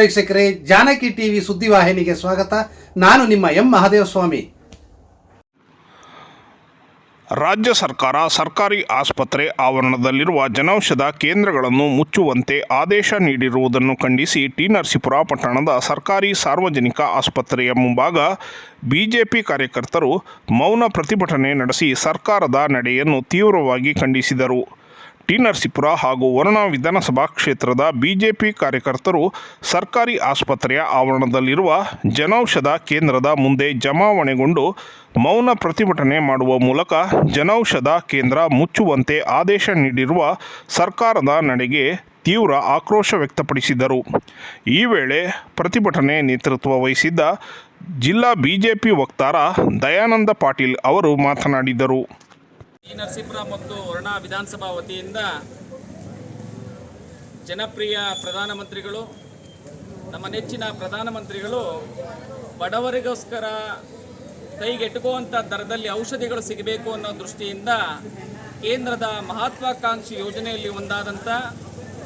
ವೀಕ್ಷಕರೇ, ಜಾನಕಿ ಟಿವಿ ಸುದ್ದಿವಾಹಿನಿಗೆ ಸ್ವಾಗತ. ನಾನು ನಿಮ್ಮ ಎಂ ಮಹಾದೇವಸ್ವಾಮಿ. ರಾಜ್ಯ ಸರ್ಕಾರ ಸರ್ಕಾರಿ ಆಸ್ಪತ್ರೆ ಆವರಣದಲ್ಲಿರುವ ಜನೌಷಧ ಕೇಂದ್ರಗಳನ್ನು ಮುಚ್ಚುವಂತೆ ಆದೇಶ ನೀಡಿರುವುದನ್ನು ಖಂಡಿಸಿ ಟಿ ನರಸೀಪುರ ಪಟ್ಟಣದ ಸರ್ಕಾರಿ ಸಾರ್ವಜನಿಕ ಆಸ್ಪತ್ರೆಯ ಮುಂಭಾಗ ಬಿಜೆಪಿ ಕಾರ್ಯಕರ್ತರು ಮೌನ ಪ್ರತಿಭಟನೆ ನಡೆಸಿ ಸರ್ಕಾರದ ನಡೆಯನ್ನು ತೀವ್ರವಾಗಿ ಖಂಡಿಸಿದರು. ಟಿ ಹಾಗೂ ವರುಣ ವಿಧಾನಸಭಾ ಕ್ಷೇತ್ರದ ಬಿಜೆಪಿ ಕಾರ್ಯಕರ್ತರು ಸರ್ಕಾರಿ ಆಸ್ಪತ್ರೆಯ ಆವರಣದಲ್ಲಿರುವ ಜನೌಷಧ ಕೇಂದ್ರದ ಮುಂದೆ ಜಮಾವಣೆಗೊಂಡು ಮೌನ ಪ್ರತಿಭಟನೆ ಮಾಡುವ ಮೂಲಕ ಜನೌಷಧ ಕೇಂದ್ರ ಮುಚ್ಚುವಂತೆ ಆದೇಶ ನೀಡಿರುವ ಸರ್ಕಾರದ ನಡೆಗೆ ತೀವ್ರ ಆಕ್ರೋಶ ವ್ಯಕ್ತಪಡಿಸಿದರು. ಈ ವೇಳೆ ಪ್ರತಿಭಟನೆ ನೇತೃತ್ವ ವಹಿಸಿದ್ದ ಜಿಲ್ಲಾ ಬಿಜೆಪಿ ವಕ್ತಾರ ದಯಾನಂದ ಪಾಟೀಲ್ ಅವರು ಮಾತನಾಡಿದರು. ಈ ನರಸೀಪುರ ಮತ್ತು ವರ್ಣ ವಿಧಾನಸಭಾ ವತಿಯಿಂದ ಜನಪ್ರಿಯ ಪ್ರಧಾನಮಂತ್ರಿಗಳು, ನಮ್ಮ ನೆಚ್ಚಿನ ಪ್ರಧಾನಮಂತ್ರಿಗಳು ಬಡವರಿಗೋಸ್ಕರ ಕೈಗೆಟುಕುವಂಥ ದರದಲ್ಲಿ ಔಷಧಿಗಳು ಸಿಗಬೇಕು ಅನ್ನೋ ದೃಷ್ಟಿಯಿಂದ ಕೇಂದ್ರದ ಮಹತ್ವಾಕಾಂಕ್ಷಿ ಯೋಜನೆಯಲ್ಲಿ ಒಂದಾದಂಥ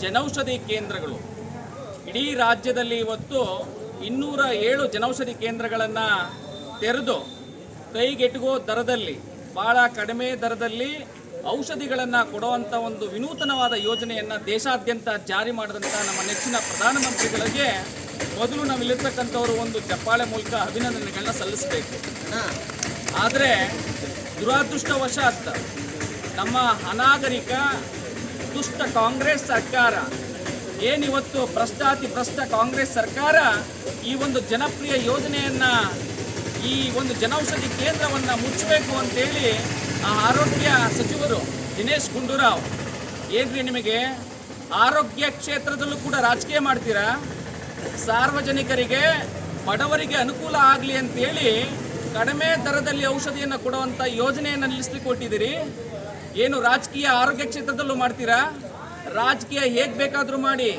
ಜನೌಷಧಿ ಕೇಂದ್ರಗಳು. ಇಡೀ ರಾಜ್ಯದಲ್ಲಿ ಇವತ್ತು ಇನ್ನೂರ ಏಳು ಜನೌಷಧಿ ಕೇಂದ್ರಗಳನ್ನು ತೆರೆದು ಕೈಗೆಟುಕೋ ದರದಲ್ಲಿ ಭಾಳ ಕಡಿಮೆ ದರದಲ್ಲಿ ಔಷಧಿಗಳನ್ನು ಕೊಡುವಂಥ ಒಂದು ವಿನೂತನವಾದ ಯೋಜನೆಯನ್ನು ದೇಶಾದ್ಯಂತ ಜಾರಿ ಮಾಡಿದಂಥ ನಮ್ಮ ನೆಚ್ಚಿನ ಪ್ರಧಾನಮಂತ್ರಿಗಳಿಗೆ ಮೊದಲು ನಾವಿಲ್ಲಿರ್ತಕ್ಕಂಥವರು ಒಂದು ಚಪ್ಪಾಳೆ ಮೂಲಕ ಅಭಿನಂದನೆಗಳನ್ನ ಸಲ್ಲಿಸಬೇಕು. ಆದರೆ ದುರಾದೃಷ್ಟವಶಾತ್ ನಮ್ಮ ಅನಾಗರಿಕ ದುಷ್ಟ ಕಾಂಗ್ರೆಸ್ ಸರ್ಕಾರ ಏನಿವತ್ತು ಭ್ರಷ್ಟಾತಿ ಭ್ರಷ್ಟ ಕಾಂಗ್ರೆಸ್ ಸರ್ಕಾರ ಈ ಒಂದು ಜನಪ್ರಿಯ ಯೋಜನೆಯನ್ನು ಈ ಒಂದು ಜನೌಷಧಿ ಕೇಂದ್ರವನ್ನು ಮುಚ್ಚಬೇಕು ಅಂತೇಳಿ ಆ ಆರೋಗ್ಯ ಸಚಿವರು ದಿನೇಶ್ ಗುಂಡೂರಾವ್. ಏನ್ರಿ ನಿಮಗೆ? ಆರೋಗ್ಯ ಕ್ಷೇತ್ರದಲ್ಲೂ ಕೂಡ ರಾಜಕೀಯ ಮಾಡ್ತೀರಾ? ಸಾರ್ವಜನಿಕರಿಗೆ, ಬಡವರಿಗೆ ಅನುಕೂಲ ಆಗಲಿ ಅಂತೇಳಿ ಕಡಿಮೆ ದರದಲ್ಲಿ ಔಷಧಿಯನ್ನು ಕೊಡುವಂಥ ಯೋಜನೆಯನ್ನು ನಿಲ್ಲಿಸ್ಲಿಕ್ಕೆ ಕೊಟ್ಟಿದ್ದೀರಿ ಏನು ರಾಜಕೀಯ ಆರೋಗ್ಯ ಕ್ಷೇತ್ರದಲ್ಲೂ ಮಾಡ್ತೀರಾ? ರಾಜಕೀಯ ಹೇಗೆ ಬೇಕಾದರೂ ಮಾಡಿ.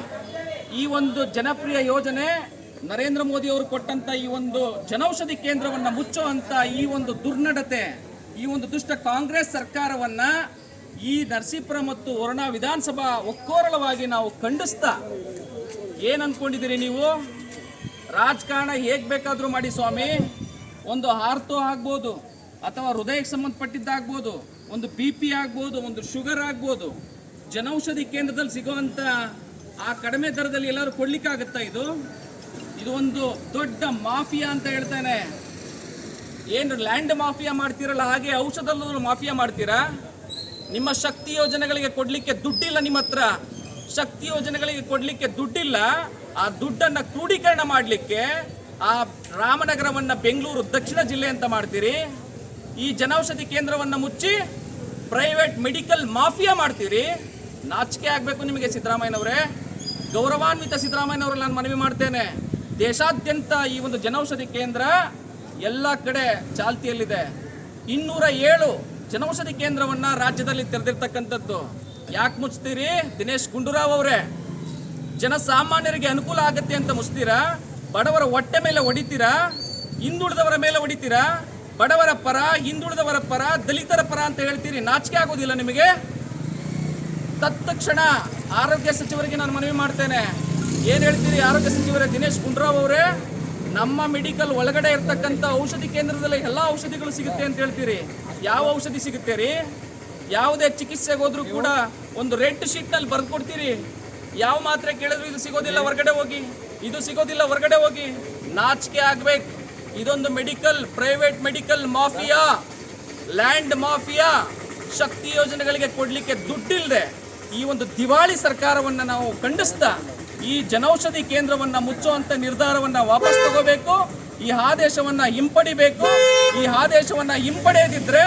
ಈ ಒಂದು ಜನಪ್ರಿಯ ಯೋಜನೆ ನರೇಂದ್ರ ಮೋದಿ ಅವರು ಕೊಟ್ಟಂತ ಈ ಒಂದು ಜನೌಷಧಿ ಕೇಂದ್ರವನ್ನ ಮುಚ್ಚುವಂತ ಈ ಒಂದು ದುರ್ನಡತೆ, ಈ ಒಂದು ದುಷ್ಟ ಕಾಂಗ್ರೆಸ್ ಸರ್ಕಾರವನ್ನ ಈ ನರಸೀಪುರ ಮತ್ತು ವರುಣಾ ವಿಧಾನಸಭಾ ಒಕ್ಕೋರಳವಾಗಿ ನಾವು ಖಂಡಿಸ್ತಾ ಏನ್ ಅನ್ಕೊಂಡಿದ್ದೀರಿ ನೀವು? ರಾಜಕಾರಣ ಹೇಗ್ ಬೇಕಾದ್ರೂ ಮಾಡಿ ಸ್ವಾಮಿ. ಒಂದು ಆರ್ತೋ ಆಗ್ಬೋದು, ಅಥವಾ ಹೃದಯಕ್ಕೆ ಸಂಬಂಧಪಟ್ಟಿದ್ದಾಗ್ಬೋದು, ಒಂದು ಬಿ ಪಿ ಆಗ್ಬೋದು, ಒಂದು ಶುಗರ್ ಆಗ್ಬೋದು, ಜನೌಷಧಿ ಕೇಂದ್ರದಲ್ಲಿ ಸಿಗುವಂತ ಆ ಕಡಿಮೆ ದರದಲ್ಲಿ ಎಲ್ಲರೂ ಕೊಡ್ಲಿಕ್ಕಾಗುತ್ತಾ ಇದು? ಇದು ಒಂದು ದೊಡ್ಡ ಮಾಫಿಯಾ ಅಂತ ಹೇಳ್ತಾನೆ. ಏನು ಲ್ಯಾಂಡ್ ಮಾಫಿಯಾ ಮಾಡ್ತೀರಲ್ಲ ಹಾಗೆ ಔಷಧದಲ್ಲೂ ಮಾಫಿಯಾ ಮಾಡ್ತೀರಾ? ನಿಮ್ಮ ಶಕ್ತಿ ಯೋಜನೆಗಳಿಗೆ ಕೊಡ್ಲಿಕ್ಕೆ ದುಡ್ಡಿಲ್ಲ ನಿಮ್ಮ ಹತ್ರ. ಶಕ್ತಿ ಯೋಜನೆಗಳಿಗೆ ಕೊಡ್ಲಿಕ್ಕೆ ದುಡ್ಡಿಲ್ಲ. ಆ ದುಡ್ಡನ್ನ ಕ್ರೋಢೀಕರಣ ಮಾಡಲಿಕ್ಕೆ ಆ ರಾಮನಗರವನ್ನ ಬೆಂಗಳೂರು ದಕ್ಷಿಣ ಜಿಲ್ಲೆ ಅಂತ ಮಾಡ್ತೀರಿ. ಈ ಜನೌಷಧಿ ಕೇಂದ್ರವನ್ನ ಮುಚ್ಚಿ ಪ್ರೈವೇಟ್ ಮೆಡಿಕಲ್ ಮಾಫಿಯಾ ಮಾಡ್ತೀರಿ. ನಾಚಿಕೆ ಆಗಬೇಕು ನಿಮಗೆ ಸಿದ್ದರಾಮಯ್ಯನವರೇ. ಗೌರವಾನ್ವಿತ ಸಿದ್ದರಾಮಯ್ಯನವರಲ್ಲಿ ನಾನು ಮನವಿ ಮಾಡ್ತೇನೆ. ದೇಶಾದ್ಯಂತ ಈ ಒಂದು ಜನೌಷಧಿ ಕೇಂದ್ರ ಎಲ್ಲ ಕಡೆ ಚಾಲ್ತಿಯಲ್ಲಿದೆ. ಇನ್ನೂರ ಏಳು ಜನೌಷಧಿ ಕೇಂದ್ರವನ್ನ ರಾಜ್ಯದಲ್ಲಿ ತೆರೆದಿರ್ತಕ್ಕಂಥದ್ದು. ಯಾಕೆ ಮುಚ್ತೀರಿ? ದಿನೇಶ್ ಗುಂಡೂರಾವ್ ಅವರೇ. ಜನಸಾಮಾನ್ಯರಿಗೆ ಅನುಕೂಲ ಆಗತ್ತೆ ಅಂತ ಮುಚ್ತೀರಾ? ಬಡವರ ಹೊಟ್ಟೆ ಮೇಲೆ ಹೊಡಿತೀರಾ? ಹಿಂದುಳಿದವರ ಮೇಲೆ ಹೊಡಿತೀರಾ? ಬಡವರ ಪರ, ಹಿಂದುಳಿದವರ ಪರ, ದಲಿತರ ಪರ ಅಂತ ಹೇಳ್ತೀರಿ? ನಾಚಿಕೆ ಆಗೋದಿಲ್ಲ ನಿಮಗೆ? ತತ್ಕ್ಷಣ ಆರೋಗ್ಯ ಸಚಿವರಿಗೆ ನಾನು ಮನವಿ ಮಾಡ್ತೇನೆ. ಏನು ಹೇಳ್ತೀರಿ, ಆರೋಗ್ಯ ಸಚಿವರೇ ದಿನೇಶ್ ಗುಂಡ್ರಾವ್ ಅವರೇ? ನಮ್ಮ ಮೆಡಿಕಲ್ ಒಳಗಡೆ ಇರ್ತಕ್ಕಂಥ ಔಷಧಿ ಕೇಂದ್ರದಲ್ಲಿ ಎಲ್ಲ ಔಷಧಿಗಳು ಸಿಗುತ್ತೆ ಅಂತ ಹೇಳ್ತೀರಿ. ಯಾವ ಔಷಧಿ ಸಿಗುತ್ತೆ ರೀ? ಯಾವುದೇ ಚಿಕಿತ್ಸೆಗೆ ಹೋದ್ರೂ ಕೂಡ ಒಂದು ರೆಡ್ ಶೀಟ್ನಲ್ಲಿ ಬರೆದು ಕೊಡ್ತೀರಿ. ಯಾವ ಮಾತ್ರೆ ಕೇಳಿದ್ರು ಇದು ಸಿಗೋದಿಲ್ಲ, ಹೊರಗಡೆ ಹೋಗಿ. ಇದು ಸಿಗೋದಿಲ್ಲ, ಹೊರಗಡೆ ಹೋಗಿ. ನಾಚಿಕೆ ಆಗ್ಬೇಕು. ಇದೊಂದು medical, private medical mafia, land mafia. ಶಕ್ತಿ ಯೋಜನೆಗಳಿಗೆ ಕೊಡಲಿಕ್ಕೆ ದುಡ್ಡಿಲ್ಲದೆ ಈ ಒಂದು ದಿವಾಳಿ ಸರ್ಕಾರವನ್ನು ನಾವು ಖಂಡಿಸ್ತಾ ಈ ಜನೌಷಧಿ ಕೇಂದ್ರವನ್ನ ಮುಚ್ಚುವಂತ ನಿರ್ಧಾರವನ್ನ ವಾಪಸ್ ತಗೋಬೇಕು, ಈ ಆದೇಶವನ್ನ ಹಿಂಪಡಿಬೇಕು. ಈ ಆದೇಶವನ್ನ ಹಿಂಪಡೆಯದಿದ್ರೆ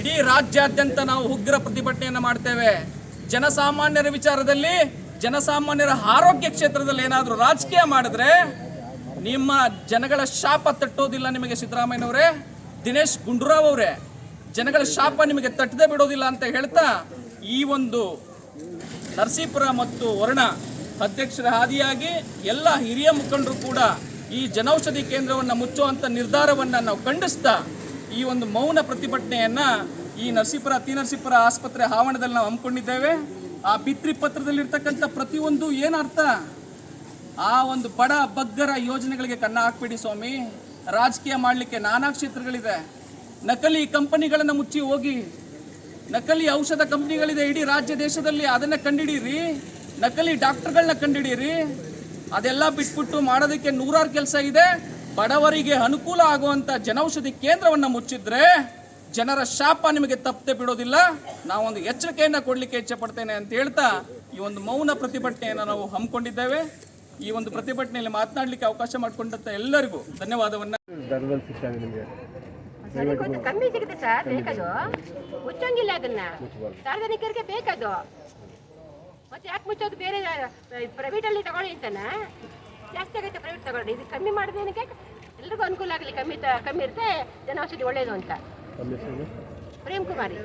ಇಡೀ ರಾಜ್ಯಾದ್ಯಂತ ನಾವು ಉಗ್ರ ಪ್ರತಿಭಟನೆಯನ್ನ ಮಾಡ್ತೇವೆ. ಜನಸಾಮಾನ್ಯರ ವಿಚಾರದಲ್ಲಿ, ಜನಸಾಮಾನ್ಯರ ಆರೋಗ್ಯ ಕ್ಷೇತ್ರದಲ್ಲಿ ಏನಾದರೂ ರಾಜಕೀಯ ಮಾಡಿದ್ರೆ ನಿಮ್ಮ ಜನಗಳ ಶಾಪ ತಟ್ಟೋದಿಲ್ಲ ನಿಮಗೆ ಸಿದ್ದರಾಮಯ್ಯನವರೇ, ದಿನೇಶ್ ಗುಂಡೂರಾವ್ ಅವರೇ. ಜನಗಳ ಶಾಪ ನಿಮಗೆ ತಟ್ಟದೆ ಬಿಡೋದಿಲ್ಲ ಅಂತ ಹೇಳ್ತಾ ಈ ಒಂದು ನರಸೀಪುರ ಮತ್ತು ವರ್ಣ ಅಧ್ಯಕ್ಷರ ಹಾದಿಯಾಗಿ ಎಲ್ಲ ಹಿರಿಯ ಮುಖಂಡರು ಕೂಡ ಈ ಜನೌಷಧಿ ಕೇಂದ್ರವನ್ನು ಮುಚ್ಚುವಂಥ ನಿರ್ಧಾರವನ್ನು ನಾವು ಖಂಡಿಸ್ತಾ ಈ ಒಂದು ಮೌನ ಪ್ರತಿಭಟನೆಯನ್ನು ಈ ನರಸೀಪುರ, ತಿ ನರಸೀಪುರ ಆಸ್ಪತ್ರೆ ಆವರಣದಲ್ಲಿ ನಾವು ಹಮ್ಮಿಕೊಂಡಿದ್ದೇವೆ. ಆ ಭಿತ್ರಿ ಪತ್ರದಲ್ಲಿರ್ತಕ್ಕಂಥ ಪ್ರತಿಯೊಂದು ಏನರ್ಥ ಆ ಒಂದು ಬಡ ಬಗ್ಗರ ಯೋಜನೆಗಳಿಗೆ ಕಣ್ಣ ಹಾಕ್ಬೇಡಿ ಸ್ವಾಮಿ. ರಾಜಕೀಯ ಮಾಡಲಿಕ್ಕೆ ನಾನಾ ಕ್ಷೇತ್ರಗಳಿದೆ. ನಕಲಿ ಕಂಪನಿಗಳನ್ನು ಮುಚ್ಚಿ ಹೋಗಿ, ನಕಲಿ ಔಷಧ ಕಂಪನಿಗಳಿದೆ ಇಡೀ ರಾಜ್ಯ ದೇಶದಲ್ಲಿ ಅದನ್ನ ಕಂಡಿಡೀರಿ. ನಕಲಿ ಡಾಕ್ಟರ್ಗಳನ್ನ ಕಂಡುಹಿಡಿಯಿರಿ ಅದೆಲ್ಲ ಬಿಟ್ಬಿಟ್ಟು ಮಾಡೋದಕ್ಕೆ ನೂರಾರು ಕೆಲಸ ಇದೆ. ಬಡವರಿಗೆ ಅನುಕೂಲ ಆಗುವಂತ ಜನೌಷಧಿ ಕೇಂದ್ರವನ್ನ ಮುಚ್ಚಿದ್ರೆ ಜನರ ಶಾಪ ನಿಮಗೆ ತಪ್ಪದೆ ಬಿಡೋದಿಲ್ಲ. ನಾವೊಂದು ಎಚ್ಚರಿಕೆಯನ್ನು ಕೊಡ್ಲಿಕ್ಕೆ ಇಚ್ಛೆ ಪಡ್ತೇನೆ ಅಂತ ಹೇಳ್ತಾ ಈ ಒಂದು ಮೌನ ಪ್ರತಿಭಟನೆಯನ್ನು ನಾವು ಹಮ್ಮಿಕೊಂಡಿದ್ದೇವೆ. ಈ ಒಂದು ಪ್ರತಿಭಟನೆಯಲ್ಲಿ ಮಾತನಾಡಲಿಕ್ಕೆ ಅವಕಾಶ ಮಾಡಿಕೊಂಡಂತ ಎಲ್ಲರಿಗೂ ಧನ್ಯವಾದವನ್ನ. ಕಮ್ಮಿ ಸಿಗುತ್ತೆ ಸರ್ ಬೇಕದು ಮುಚ್ಚಂಗಿಲ್ಲ ಅದನ್ನ. ಸಾರ್ವಜನಿಕರಿಗೆ ಬೇಕದು ಮತ್ತೆ ಯಾಕೆ ಮುಚ್ಚೋದು? ಬೇರೆ ಪ್ರೈವೇಟಲ್ಲಿ ತಗೊಳ್ಳಿ ಅಂತಾನೆ? ಜಾಸ್ತಿ ಆಗುತ್ತೆ ಪ್ರೈವೇಟ್ ತಗೊಳ್ಳಿ. ಇದು ಕಮ್ಮಿ ಮಾಡಿದೇನಕ್ಕೆ ಎಲ್ರಿಗೂ ಅನುಕೂಲ ಆಗಲಿ. ಕಮ್ಮಿ ತ ಕಮ್ಮಿ ಇರುತ್ತೆ ಜನೌಷಧಿ ಒಳ್ಳೇದು ಅಂತ. ಪ್ರೇಮ್ ಕುಮಾರಿ.